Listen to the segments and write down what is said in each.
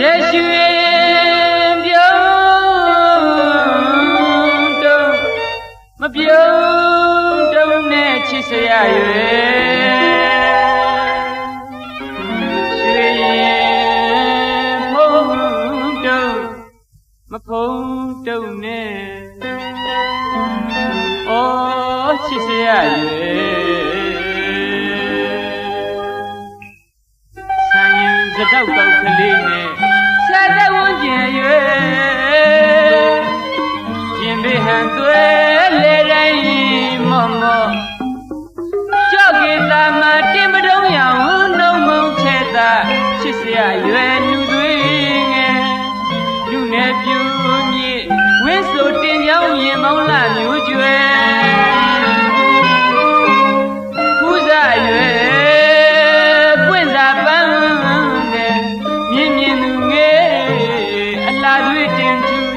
ယေရှုရင်ပြုံးတုံးမပြုံးတုံးနဲ့ချစ်စရာရွယ်ရွှေရင်မုန်းတုံးမဖုံးတုံးနဲ့အော်ချစ်စရာရွယ်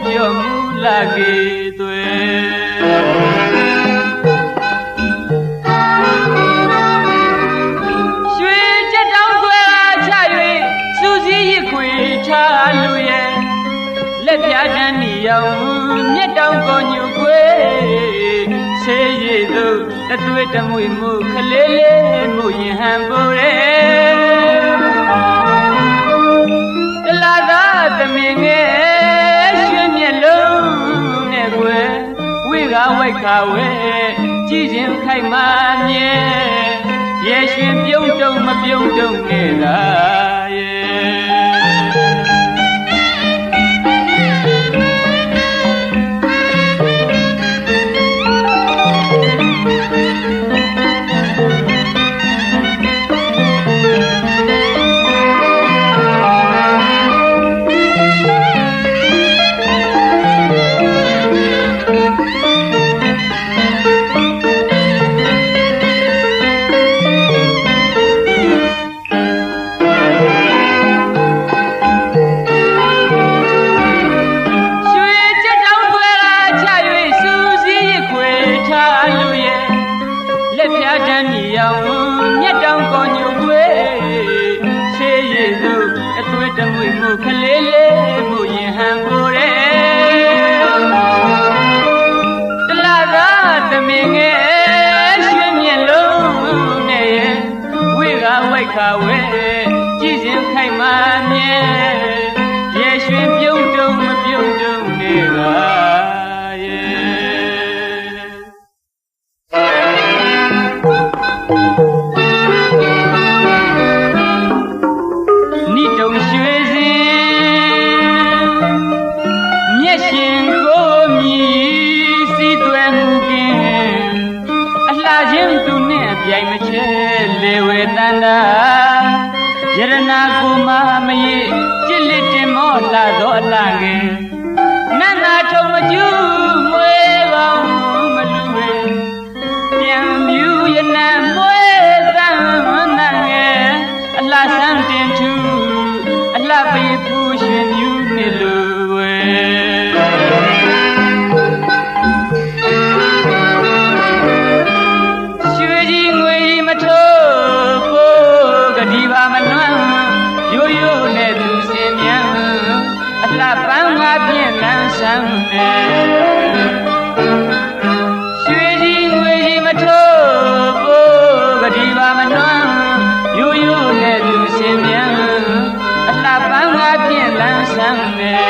ကြွမူလာကေသွေရွှေချက်တောင်းဆွဲချ၍စူးစီးရခွေချလူရဲ့လက်ပြတန်းနီရောင်မြက်တောင်းကိုညူခွေဆေးရည်သူအသွေးတမွေမှုခလေးလေးမှုရင်ဟန်ပူရဲ က်ခါဝဲကြည်ရင်ခိုက်မှမြဲရေရွှင်ပြုံးတုံမပြုံးတုံနဲ့လား मुख ले ले နာကိုမမရေကြစ်လက်တင်မောလာတော့လာငယ်နတ်နာထုံမကျူးမွေ Bésame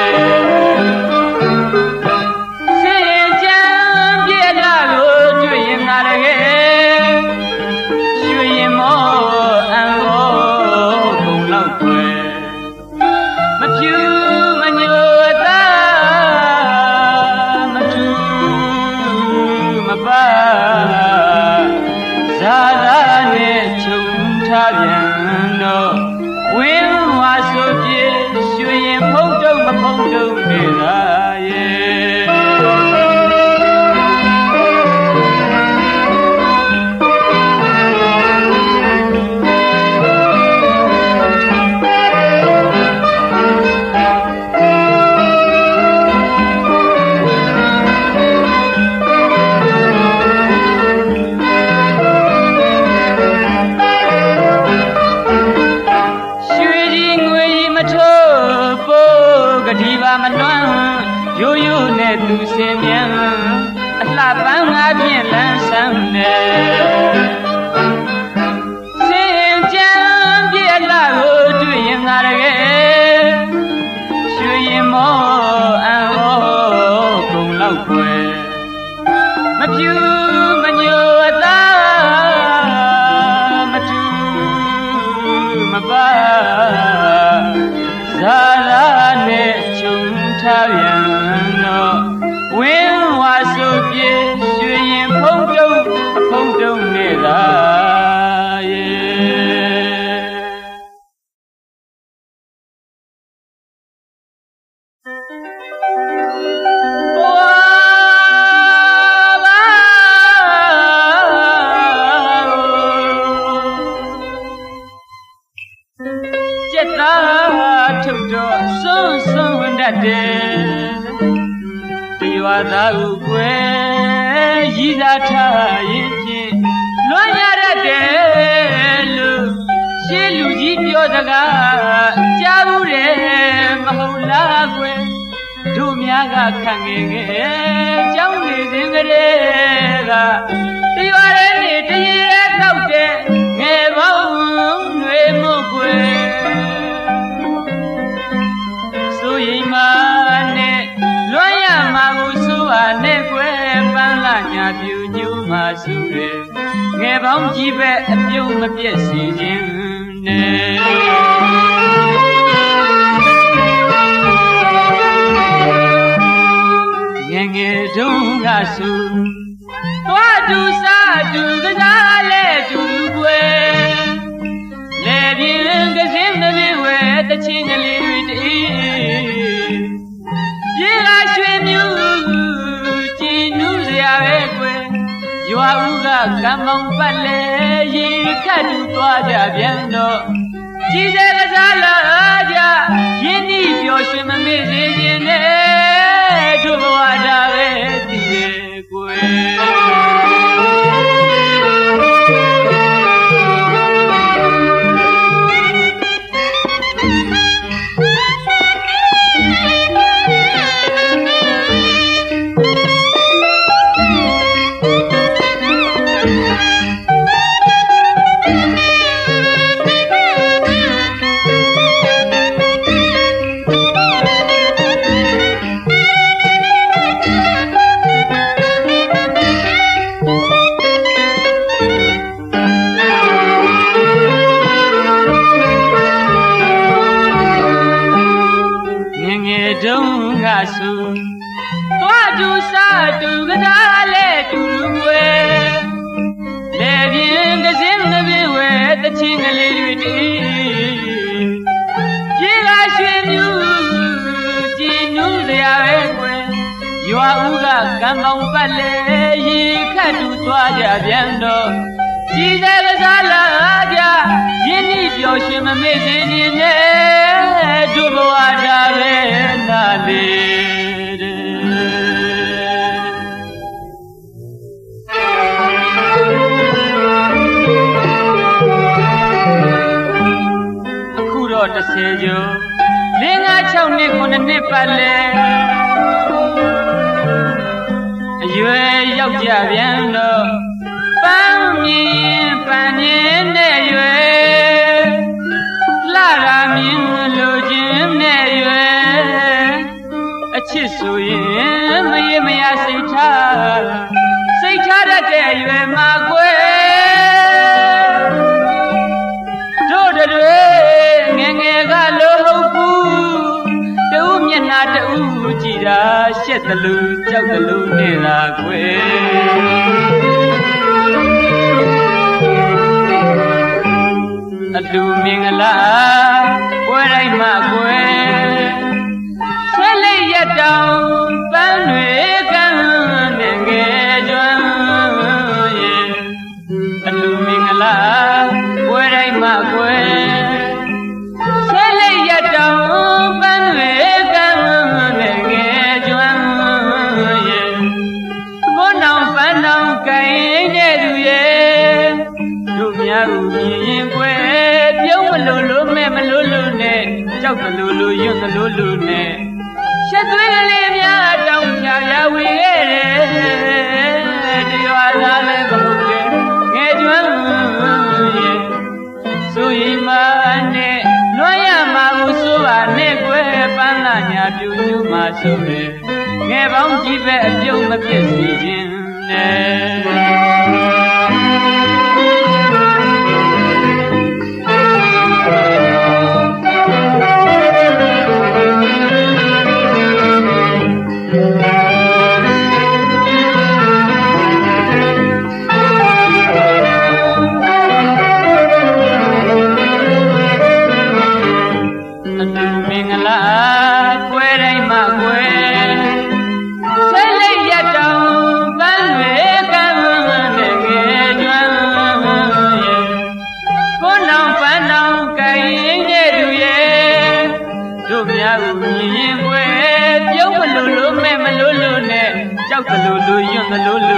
ရိုးရိုးနဲ့သူစင်မြန်အလှပန်းငါဖြင့်လန်းဆန်းနေ တတ်တယ်တရွာသားကိုကွယ်ရည်သာထားရင်ဖြင့်လွန်ရတတ်တယ်လို့ရှေးလူကြီးပြောစကားကြားဘူးတယ်မဟုတ်လားကွယ်တို့များကခံငယ်ငယ်ကြောင်းနေစဉ်ကလေးကတရွာ ငယ်ပေါင်းကြီးပဲအပြုံးမပြည့်စီခြင်းနဲ့ငယ်ငယ်တုန်းကဆိုသွားတူစားတူကစားလဲတူကွယ်လေပြင်းကစင်းမပြေဝဲတချင်းကလေးတွေတေးပြေ ရွာဦးကကံမောင်ပတ်လဲရေခတ်တူသွားကြပြန်တော့ကြည်စဲကစားလာကြရင်းနှီးပျော်ရွှင်မမေ့စေခြင်းနဲ့တို့ဘဝဒါပဲတ ရွာဦးကကံပေါင်ပတ်လဲရေခတ်တူသွားကြပြန်တော့ကြည်တဲ့ကစားလာကြရင်းနှီးပျော်ရွှင်မမေ့စေခြင်းနဲ့တို့ဘဝဒါပဲနာလေတဲ့အခုတော့30ကျော်၄၅6နှစ်9နှစ်ပတ်လဲအ ရွယ်ရောက်ကြပြန်တော့ပန်းမြင်ပန်းမြင်နဲ့ရွယ်လှရာမြင်လိုခြင်းနဲ့ရွယ်အချစ်ဆိုရင်မရေမရစိတ်ထားစိတ်ထားတတ်တဲ့အရွယ်မှာကွယ် တာရှက်တလူကြောက်တလူနေတာကွယ်အလူမင်္ဂလာ လူနဲ့ရှစ်သွေးကလေးများတောင်းချရဝေခဲ့တယ်ဒီဝါသားလည်းဘလို့လဲငယ်ကျွမ်းရဲ့ဆိုရင်မနဲ့လွှဲရမှာကိုဆိုပါနဲ့ကွယ်ပန်းလာညာပြူပြူမှာဆိုရဲငယ်ပေါင်းကြီးပဲအပြုံးမပြည့်စီခြင်းနဲ့ Lula.